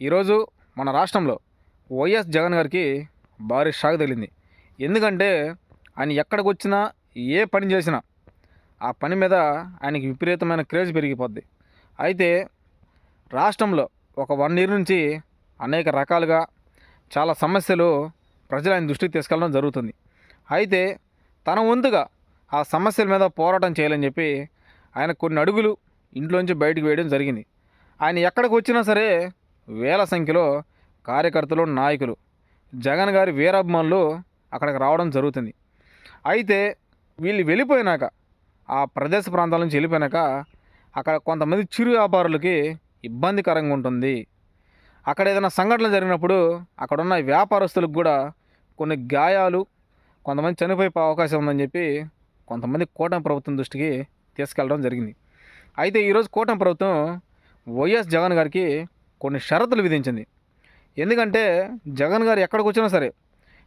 ఈరోజు మన రాష్ట్రంలో వైఎస్ జగన్ గారికి భారీ షాక్ తగిలింది. ఎందుకంటే ఆయన ఎక్కడికి వచ్చినా ఏ పని చేసినా ఆ పని మీద ఆయనకి విపరీతమైన క్రేజ్ పెరిగిపోద్ది. అయితే రాష్ట్రంలో ఒక వన్ ఇయర్ నుంచి అనేక రకాలుగా చాలా సమస్యలు ప్రజలు ఆయన దృష్టికి తీసుకెళ్ళడం జరుగుతుంది. అయితే తన వంతుగా ఆ సమస్యల మీద పోరాటం చేయాలని చెప్పి ఆయన కొన్ని అడుగులు ఇంట్లోంచి బయటకు వేయడం జరిగింది. ఆయన ఎక్కడికి వచ్చినా సరే వేల సంఖ్యలో కార్యకర్తలు నాయకులు. జగన్ గారి వీరాభిమానులు అక్కడికి రావడం జరుగుతుంది. అయితే వీళ్ళు వెళ్ళిపోయినాక ఆ ప్రదేశ ప్రాంతాల నుంచి వెళ్ళిపోయినాక అక్కడ కొంతమంది చిరు వ్యాపారులకి ఇబ్బందికరంగా ఉంటుంది. అక్కడ ఏదైనా సంఘటన జరిగినప్పుడు అక్కడ ఉన్న వ్యాపారస్తులకు కూడా కొన్ని గాయాలు కొంతమంది చనిపోయే అవకాశం ఉందని చెప్పి కొంతమంది కూటమి ప్రభుత్వం దృష్టికి తీసుకెళ్ళడం జరిగింది. అయితే ఈరోజు కూటమి ప్రభుత్వం వైఎస్ జగన్ గారికి కొన్ని షరతులు విధించింది. ఎందుకంటే జగన్ గారు ఎక్కడికి వచ్చినా సరే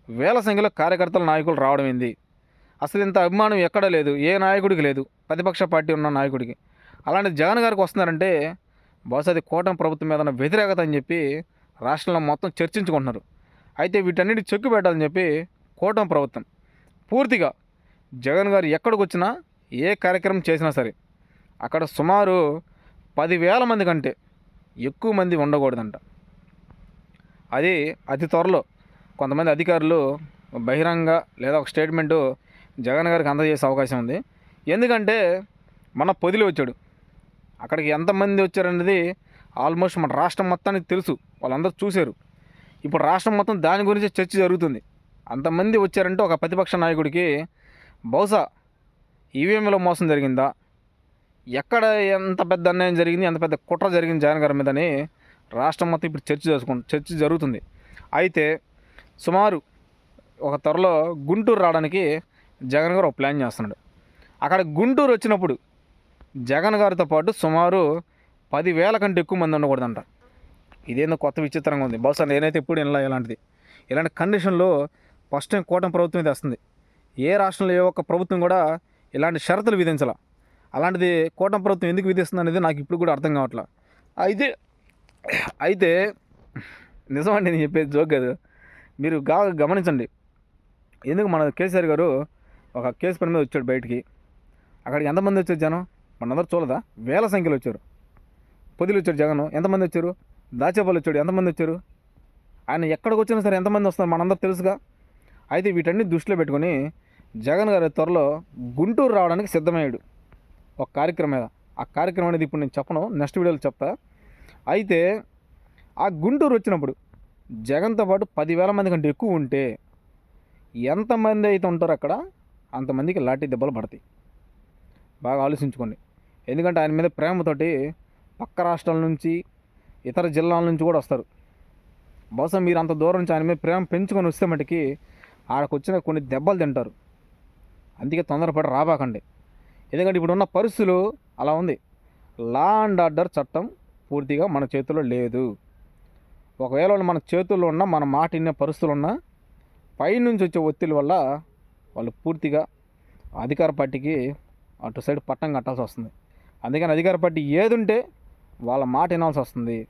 వేల సంఖ్యలో కార్యకర్తల నాయకులు రావడం ఏంది? అసలు ఇంత అభిమానం ఎక్కడ లేదు? ఏ నాయకుడికి లేదు? ప్రతిపక్ష పార్టీ ఉన్న నాయకుడికి. అలాంటి జగన్ గారికి వస్తున్నారంటే బహుశా అది కూటమి ప్రభుత్వం మీద వ్యతిరేకత అని చెప్పి రాష్ట్రంలో మొత్తం చర్చించుకుంటున్నారు. అయితే వీటన్నిటి చెక్కు పెట్టాలని చెప్పి కూటమి ప్రభుత్వం పూర్తిగా జగన్ గారు ఎక్కడికి వచ్చినా ఏ కార్యక్రమం చేసినా సరే అక్కడ సుమారు పదివేల మంది కంటే ఎక్కువ మంది ఉండకూడదంట. అది అతి త్వరలో కొంతమంది అధికారులు బహిరంగ లేదా ఒక స్టేట్మెంటు జగన్ గారికి అందజేసే అవకాశం ఉంది. ఎందుకంటే మన పొదిలి వచ్చాడు. అక్కడికి ఎంతమంది వచ్చారనేది ఆల్మోస్ట్ మన రాష్ట్రం మొత్తానికి తెలుసు. వాళ్ళందరూ చూశారు. ఇప్పుడు రాష్ట్రం మొత్తం దాని గురించి చర్చ జరుగుతుంది. అంతమంది వచ్చారంటే ఒక ప్రతిపక్ష నాయకుడికి బహుశా ఈవీఎంలో మోసం జరిగిందా? ఎక్కడ ఎంత పెద్ద అన్యాయం జరిగింది ఎంత పెద్ద కుట్ర జరిగింది జగన్ గారి మీదని రాష్ట్రం మొత్తం ఇప్పుడు చర్చ చేసుకుంటు చర్చ జరుగుతుంది. అయితే సుమారు ఒక త్వరలో గుంటూరు రావడానికి జగన్ గారు ఒక ప్లాన్ చేస్తున్నాడు. అక్కడ గుంటూరు వచ్చినప్పుడు జగన్ గారితో పాటు సుమారు పదివేల కంటే ఎక్కువ మంది ఉండకూడదంట. ఇదేందో కొత్త విచిత్రంగా ఉంది. బహుశా నేనైతే ఎప్పుడు వినలా ఇలాంటిది. ఇలాంటి కండిషన్లో ఫస్ట్ టైం కూటమి ప్రభుత్వం ఇది వస్తుంది. ఏ రాష్ట్రంలో ఏ ఒక్క ప్రభుత్వం కూడా ఇలాంటి షరతులు విధించాల. అలాంటిది కూటమి ప్రభుత్వం ఎందుకు విధిస్తుంది అనేది నాకు ఇప్పుడు కూడా అర్థం కావట్లా. అయితే అయితే నిజమండి నేను చెప్పేది జోక్ కాదు. మీరు గా గమనించండి. ఎందుకు మన కేసీఆర్ గారు ఒక కేసు పని మీద వచ్చాడు బయటికి. అక్కడికి ఎంతమంది వచ్చారు జనం? మనందరూ చూడదా? వేల సంఖ్యలో వచ్చారు. పొదిలి వచ్చాడు జగన్. ఎంతమంది వచ్చారు? దాచేపల్లి వచ్చాడు. ఎంతమంది వచ్చారు? ఆయన ఎక్కడికి వచ్చినా సరే ఎంతమంది వస్తారు మనందరూ తెలుసుగా. అయితే వీటన్ని దృష్టిలో పెట్టుకొని జగన్ గారి త్వరలో గుంటూరు రావడానికి సిద్ధమయ్యాడు. ఒక కార్యక్రమం మీద. ఆ కార్యక్రమం అనేది ఇప్పుడు నేను చెప్పను నెక్స్ట్ వీడియోలో చెప్తా. అయితే ఆ గుంటూరు వచ్చినప్పుడు జగన్తో పాటు పదివేల మంది కంటే ఎక్కువ ఉంటే ఎంతమంది అయితే ఉంటారో అక్కడ అంతమందికి లాఠీ దెబ్బలు పడతాయి. బాగా ఆలోచించుకోండి. ఎందుకంటే ఆయన మీద ప్రేమతోటి పక్క రాష్ట్రాల నుంచి ఇతర జిల్లాల నుంచి కూడా వస్తారు. బహుశా మీరు అంత దూరం నుంచి ఆయన మీద ప్రేమ పెంచుకొని వస్తే మటుకి ఆడకు వచ్చిన కొన్ని దెబ్బలు తింటారు. అందుకే తొందరపడి రాబాకండి. ఎందుకంటే ఇప్పుడున్న పరిస్థితులు అలా ఉంది. లా అండ్ ఆర్డర్ చట్టం పూర్తిగా మన చేతిలో లేదు. ఒకవేళ మన చేతుల్లో ఉన్న మన మాట ఇన్న పరిస్థితులు ఉన్నా పైనుంచి వచ్చే ఒత్తిడి వల్ల వాళ్ళు పూర్తిగా అధికార పార్టీకి అటు సైడ్ పట్టం కట్టాల్సి వస్తుంది. అందుకని అధికార పార్టీ ఏదుంటే వాళ్ళ మాట వినాల్సి వస్తుంది.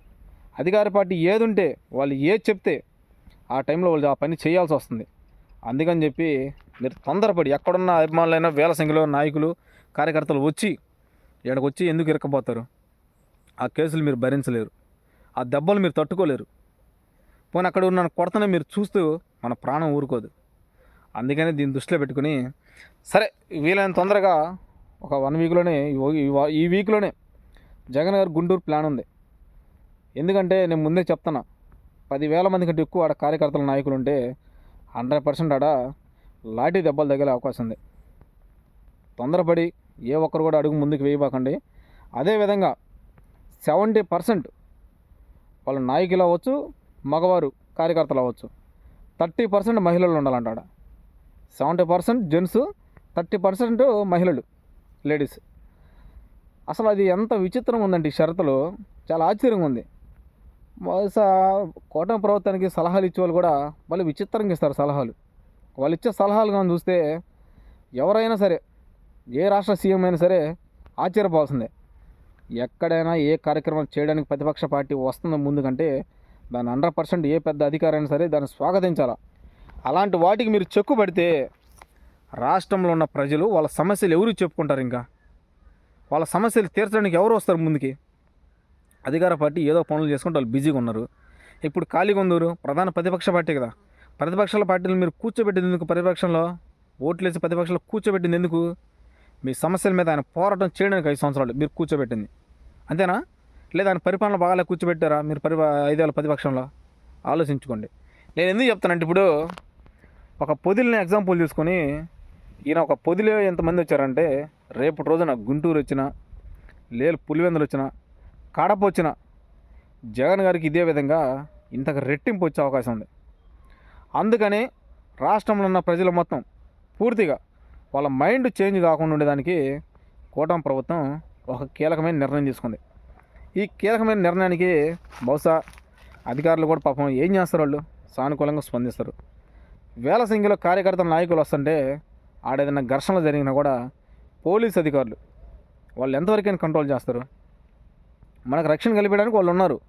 అధికార పార్టీ ఏదుంటే వాళ్ళు ఏది చెప్తే ఆ టైంలో వాళ్ళు ఆ పని చేయాల్సి వస్తుంది. అందుకని చెప్పి మీరు తొందరపడి ఎక్కడున్న అభిమానులైనా వేల సంఖ్యలో నాయకులు కార్యకర్తలు వచ్చి ఇక్కడికి వచ్చి ఎందుకు ఇరకపోతారు ఆ కేసులు మీరు భరించలేరు. ఆ దెబ్బలు మీరు తట్టుకోలేరు. పోనీ అక్కడ ఉన్న కొడతనే మీరు చూస్తూ మన ప్రాణం ఊరుకోదు. అందుకని దీన్ని దృష్టిలో పెట్టుకుని సరే వీలైన తొందరగా ఒక వన్ వీక్లోనే ఈ- ఈ ఈ వీక్లోనే జగన్ గారు గుంటూరు ప్లాన్ ఉంది. ఎందుకంటే నేను ముందే చెప్తున్నా పదివేల మంది కంటే ఎక్కువ ఆడ కార్యకర్తల నాయకులు ఉంటే హండ్రెడ్ పర్సెంట్ ఆడ లాఠీ దెబ్బలు తగిలే అవకాశం ఉంది. తొందరపడి ఏ ఒక్కరు కూడా అడుగు ముందుకు వేయబాకండి. అదేవిధంగా సెవెంటీ పర్సెంట్ వాళ్ళ నాయకులు అవ్వచ్చు మగవారు కార్యకర్తలు అవ్వచ్చు. థర్టీ పర్సెంట్ మహిళలు ఉండాలంట ఆడ seventy percent gents thirty percent మహిళలు లేడీస్. అసలు అది ఎంత విచిత్రం ఉందండి ఈ షరతులు. చాలా ఆశ్చర్యంగా ఉంది. బహుశా కూటమి ప్రభుత్వానికి సలహాలు ఇచ్చే వాళ్ళు కూడా వాళ్ళు విచిత్రంగా ఇస్తారు సలహాలు. వాళ్ళు ఇచ్చే సలహాలు కానీ చూస్తే ఎవరైనా సరే ఏ రాష్ట్ర సీఎం అయినా సరే ఆశ్చర్యపోవాల్సిందే. ఎక్కడైనా ఏ కార్యక్రమాలు చేయడానికి ప్రతిపక్ష పార్టీ వస్తుందో ముందు కంటే దాని హండ్రెడ్ పర్సెంట్ ఏ పెద్ద అధికారైనా సరే దాన్ని స్వాగతించాలా? అలాంటి వాటికి మీరు చెక్కు పడితే రాష్ట్రంలో ఉన్న ప్రజలు వాళ్ళ సమస్యలు ఎవరు చెప్పుకుంటారు ఇంకా? వాళ్ళ సమస్యలు తీర్చడానికి ఎవరు వస్తారు ముందుకి? అధికార పార్టీ ఏదో పనులు చేసుకుంటే వాళ్ళు బిజీగా ఉన్నారు. ఇప్పుడు ఖాళీగా ఉందరు ప్రధాన ప్రతిపక్ష పార్టీ కదా. ప్రతిపక్షాల పార్టీలు మీరు కూర్చోబెట్టింది ఎందుకు ప్రతిపక్షంలో? ఓట్లేసి ప్రతిపక్షంలో కూర్చోబెట్టింది ఎందుకు? మీ సమస్యల మీద ఆయన పోరాటం చేయడానికి ఐదు సంవత్సరాలు మీరు కూర్చోబెట్టింది. అంతేనా? లేదా ఆయన పరిపాలన బాగా కూర్చోబెట్టారా? మీరు పరి ఐదేళ్ళ ప్రతిపక్షంలో? ఆలోచించుకోండి. నేను ఎందుకు చెప్తానంటే ఇప్పుడు ఒక పొదిలిని ఎగ్జాంపుల్ తీసుకొని ఈయన ఒక పొదిలో ఎంతమంది వచ్చారంటే రేపటి రోజున గుంటూరు వచ్చిన లేలు పులివెందులు వచ్చిన కడప వచ్చిన జగన్ గారికి ఇదే విధంగా ఇంతకు రెట్టింపు వచ్చే అవకాశం ఉంది. అందుకని రాష్ట్రంలో ఉన్న ప్రజలు మొత్తం పూర్తిగా వాళ్ళ మైండ్ చేంజ్ కాకుండా ఉండేదానికి కూటమి ప్రభుత్వం ఒక కీలకమైన నిర్ణయం తీసుకుంది. ఈ కీలకమైన నిర్ణయానికి బహుశా అధికారులు కూడా పాపం ఏం చేస్తారు వాళ్ళు? సానుకూలంగా స్పందిస్తారు. వేల సంఖ్యలో కార్యకర్తల నాయకులు వస్తుంటే ఆడేదైనా ఘర్షణలు జరిగినా కూడా పోలీస్ అధికారులు వాళ్ళు ఎంతవరకైనా కంట్రోల్ చేస్తారు? మనకు రక్షణ కల్పించడానికి వాళ్ళు ఉన్నారు.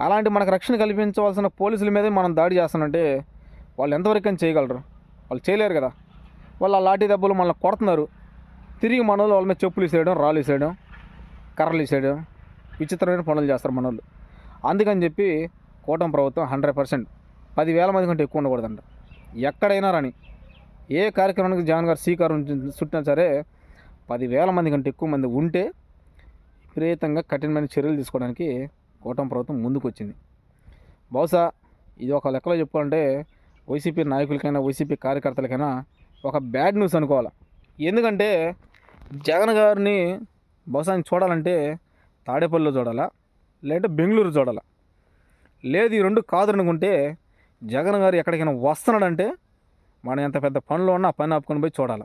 అలాంటి మనకు రక్షణ కల్పించవలసిన పోలీసుల మీదే మనం దాడి చేస్తానంటే వాళ్ళు ఎంతవరకైనా చేయగలరు? వాళ్ళు చేయలేరు కదా. వాళ్ళు ఆ లాఠీ దెబ్బలు మనల్ని కొడుతున్నారు. తిరిగి మన వాళ్ళు వాళ్ళ మీద చెప్పులు వేసేయడం రాళ్ళు వేసేయడం కర్రలు వేసేయడం విచిత్రమైన పనులు చేస్తారు మన వాళ్ళు. అందుకని చెప్పి కూటమి ప్రభుత్వం హండ్రెడ్ పర్సెంట్ పదివేల మంది కంటే ఎక్కువ ఉండకూడదంట. ఎక్కడైనా రాని ఏ కార్యక్రమానికి జగన్ గారు శ్రీకారం చుట్టినా చుట్టినా సరే పదివేల మంది కంటే ఎక్కువ మంది ఉంటే విపరీతంగా కఠినమైన చర్యలు తీసుకోవడానికి కూటమి ప్రభుత్వం ముందుకు వచ్చింది బహుశా ఇది ఒక లెక్కలో చెప్పుకోవాలంటే వైసీపీ నాయకులకైనా వైసీపీ కార్యకర్తలకైనా ఒక బ్యాడ్ న్యూస్ అనుకోవాలి. ఎందుకంటే జగన్ గారిని బహుశా చూడాలంటే తాడేపల్లిలో చూడాలా లేదంటే బెంగళూరు చూడాలా. లేదు ఈ రెండు కాదు అనుకుంటే జగన్ గారు ఎక్కడికైనా వస్తున్నాడంటే మనం ఎంత పెద్ద పనిలో ఉన్నా ఆ పని ఆపుకొని పోయి చూడాలి.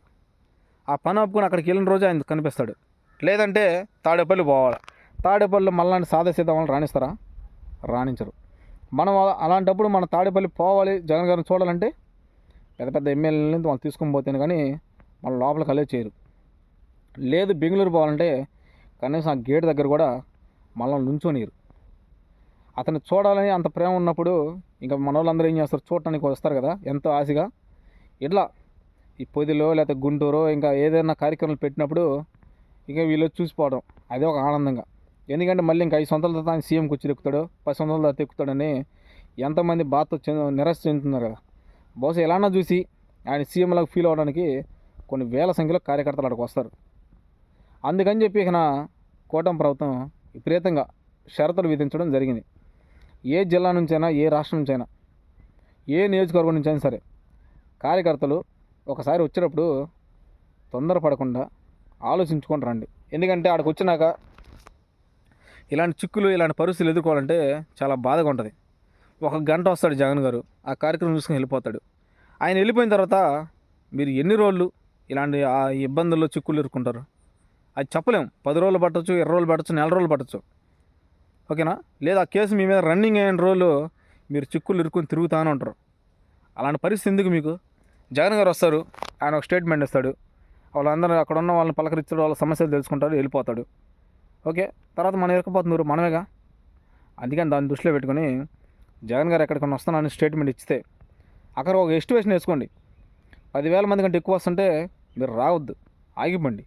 ఆ పని ఆపుకొని అక్కడికి వెళ్ళిన రోజు ఆయన కనిపిస్తాడు. లేదంటే తాడేపల్లి పోవాలి. తాడేపల్లి మళ్ళీ సాధ సీదా వాళ్ళని రాణిస్తారా? రాణించరు. మనం అలాంటప్పుడు మన తాడేపల్లి పోవాలి జగన్ గారిని చూడాలంటే పెద్ద పెద్ద ఎమ్మెల్యేలని వాళ్ళు తీసుకొని పోతేనే కానీ మన లోపలికి అలే చేయరు. లేదు బెంగళూరు పోవాలంటే కనీసం ఆ గేట్ దగ్గర కూడా మనల్ని నుంచోనియరు అతను చూడాలని అంత ప్రేమ ఉన్నప్పుడు ఇంకా మన వాళ్ళందరూ ఏం చేస్తారు? చూడటానికి వస్తారు కదా ఎంతో ఆశగా. ఇట్లా ఈ పొదిలో లేకపోతే గుంటూరు ఇంకా ఏదైనా కార్యక్రమాలు పెట్టినప్పుడు ఇక వీళ్ళు చూసిపోవడం అదే ఒక ఆనందంగా. ఎందుకంటే మళ్ళీ ఇంకా ఐదు సొంతల తర్వాత సీఎం కుర్చీ ఎక్కుతాడు పది సొంతల తర్వాత ఎక్కుతాడని ఎంతమంది బాధతో చెంది నిరాశ చెందుతున్నారు కదా. బహుశా ఎలానా చూసి ఆయన సీఎంలకు ఫీల్ అవ్వడానికి కొన్ని వేల సంఖ్యలో కార్యకర్తలు అక్కడికి వస్తారు. అందుకని చెప్పి ఇక కూటమి ప్రభుత్వం విపరీతంగా షరతులు విధించడం జరిగింది. ఏ జిల్లా నుంచైనా ఏ రాష్ట్రం నుంచైనా ఏ నియోజకవర్గం నుంచైనా సరే కార్యకర్తలు ఒకసారి వచ్చేటప్పుడు తొందరపడకుండా ఆలోచించుకొని రండి. ఎందుకంటే ఆడికి వచ్చినాక ఇలాంటి చిక్కులు ఇలాంటి పరిస్థితులు ఎదుర్కోవాలంటే చాలా బాధగా ఉంటుంది. ఒక గంట వస్తాడు జగన్ గారు. ఆ కార్యక్రమం చూసుకుని వెళ్ళిపోతాడు. ఆయన వెళ్ళిపోయిన తర్వాత మీరు ఎన్ని రోజులు ఇలాంటి ఆ ఇబ్బందుల్లో చిక్కులు ఇరుక్కుంటారు అది చెప్పలేం. పది రోజులు పట్టచ్చు ఇరవై రోజులు పట్టచ్చు నెల రోజులు పట్టచ్చు. ఓకేనా? లేదా ఆ కేసు మీ మీద రన్నింగ్ అయిన రోజులు మీరు చిక్కులు ఇరుక్కుని తిరుగుతానే ఉంటారు అలాంటి పరిస్థితి ఎందుకు మీకు? జగన్ గారు వస్తారు ఆయన ఒక స్టేట్మెంట్ ఇస్తాడు. వాళ్ళందరూ అక్కడ ఉన్న వాళ్ళని పలకరించడం వాళ్ళ సమస్యలు తెలుసుకుంటాడు వెళ్ళిపోతాడు. ఓకే? తర్వాత మనం ఇరకపోతున్నారు మనమేగా? అందుకని దాన్ని దృష్టిలో పెట్టుకొని జగన్ గారు ఎక్కడికన్నా వస్తానని స్టేట్మెంట్ ఇస్తే అక్కడ ఒక ఎస్టిమేషన్ వేసుకోండి. పదివేల మంది కంటే ఎక్కువ వస్తుంటే మీరు రావద్దు ఆగిపోండి.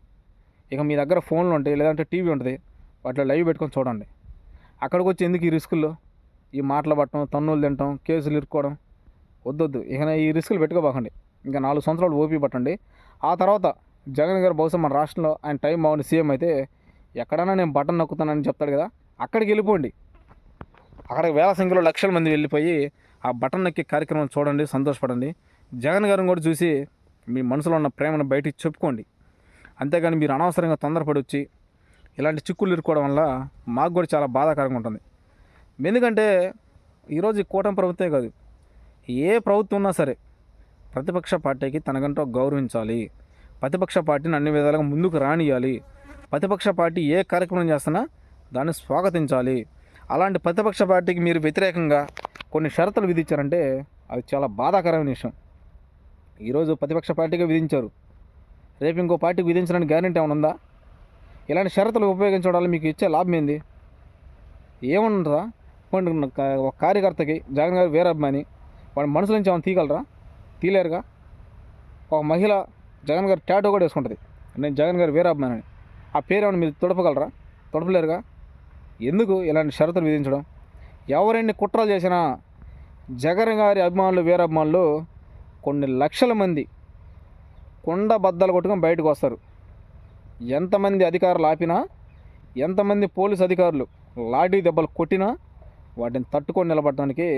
ఇక మీ దగ్గర ఫోన్లు ఉంటాయి లేదంటే టీవీ ఉంటుంది వాటిలో లైవ్ పెట్టుకొని చూడండి. అక్కడికి వచ్చి ఎందుకు ఈ రిస్కుల్లో ఈ మాటలు పట్టడం తన్నులు తినటం కేసులు ఇరుక్కోవడం వద్దొద్దు. ఇక ఈ రిస్కులు పెట్టుకోబాకండి. ఇంకా నాలుగు సంవత్సరాలు ఓపీ పట్టండి. ఆ తర్వాత జగన్ గారు బహుశా మన రాష్ట్రంలో ఆయన టైం బాగుంది సీఎం అయితే ఎక్కడైనా నేను బటన్ నొక్కుతానని చెప్తాడు కదా అక్కడికి వెళ్ళిపోండి. అక్కడికి వేల సంఖ్యలో లక్షల మంది వెళ్ళిపోయి ఆ బటన్ నొక్కి కార్యక్రమం చూడండి సంతోషపడండి. జగన్ గారిని కూడా చూసి మీ మనసులో ఉన్న ప్రేమను బయటికి చెప్పుకోండి. అంతేగాని మీరు అనవసరంగా తొందరపడి వచ్చి ఇలాంటి చిక్కులు ఇరుక్కోవడం వల్ల మాకు కూడా చాలా బాధాకరంగా ఉంటుంది. ఎందుకంటే ఈరోజు కూటమి ప్రభుత్వమే కాదు ఏ ప్రభుత్వం ఉన్నా సరే ప్రతిపక్ష పార్టీకి తనకంటూ గౌరవించాలి. ప్రతిపక్ష పార్టీని అన్ని విధాలుగా ముందుకు రానియాలి. ప్రతిపక్ష పార్టీ ఏ కార్యక్రమం చేస్తున్నా దాన్ని స్వాగతించాలి. అలాంటి ప్రతిపక్ష పార్టీకి మీరు వ్యతిరేకంగా కొన్ని షరతులు విధించారంటే అది చాలా బాధాకరమైన విషయం. ఈరోజు ప్రతిపక్ష పార్టీగా విధించారు. రేపు ఇంకో పార్టీకి విధించడానికి గ్యారెంటీ ఏమైనా ఉందా? ఇలాంటి షరతులు ఉపయోగించడం వల్ల మీకు ఇచ్చే లాభం ఏంది? ఏముంటుందా కొన్ని ఒక- కార్యకర్తకి జగన్ గారు వీరాభిమాని వాడి మనసు నుంచి ఏమైనా తీయగలరా? తీయలేరుగా? ఒక మహిళ జగన్ గారు టాటో కూడా వేసుకుంటుంది. నేను జగన్ గారు వీరాభిమాని అని ఆ పేరు ఏమైనా మీరు తొడపగలరా? తొడపలేరుగా? ఎందుకు ఇలాంటి షరతులు విధించడం? ఎవరెన్ని కుట్రలు చేసినా జగన్ గారి అభిమానులు వీరాభిమానులు కొన్ని లక్షల మంది కొండ బద్దలు కొట్టుకొని బయటకు వస్తారు. ఎంతమంది అధికారులు ఆపినా ఎంతమంది పోలీస్ అధికారులు లాఠీ దెబ్బలు కొట్టినా వాటిని తట్టుకొని నిలబడడానికి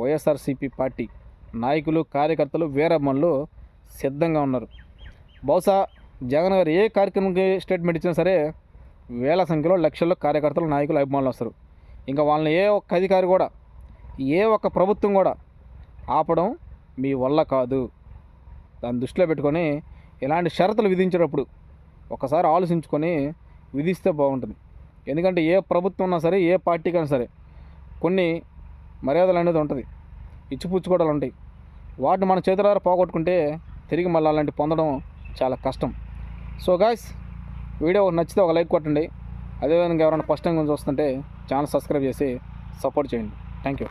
వైఎస్ఆర్సీపీ పార్టీ నాయకులు కార్యకర్తలు వీరాభిమానులు సిద్ధంగా ఉన్నారు. బహుశా జగన్ గారు ఏ కార్యక్రమంకి స్టేట్మెంట్ ఇచ్చినా సరే వేల సంఖ్యలో లక్షల్లో కార్యకర్తలు నాయకులు అభిమానులు వస్తారు. ఇంకా వాళ్ళని ఏ ఒక్క అధికారి కూడా ఏ ఒక్క ప్రభుత్వం కూడా ఆపడం మీ వల్ల కాదు. దాన్ని దృష్టిలో పెట్టుకొని ఇలాంటి షరతులు విధించేటప్పుడు ఒకసారి ఆలోచించుకొని విధిస్తే బాగుంటుంది. ఎందుకంటే ఏ ప్రభుత్వం ఉన్నా సరే ఏ పార్టీకైనా సరే కొన్ని మర్యాదలు అనేది ఉంటుంది. ఇచ్చిపుచ్చుకోవడాలు ఉంటాయి. వాటిని మన చేతులారా పోగొట్టుకుంటే తిరిగి మళ్ళీ అలాంటి పొందడం చాలా కష్టం. సో గాయస్ వీడియో నచ్చితే ఒక లైక్ కొట్టండి. అదేవిధంగా ఎవరైనా ఫస్ట్ టైం చూస్తుంటే ఛానల్ సబ్స్క్రైబ్ చేసి సపోర్ట్ చేయండి. Thank you.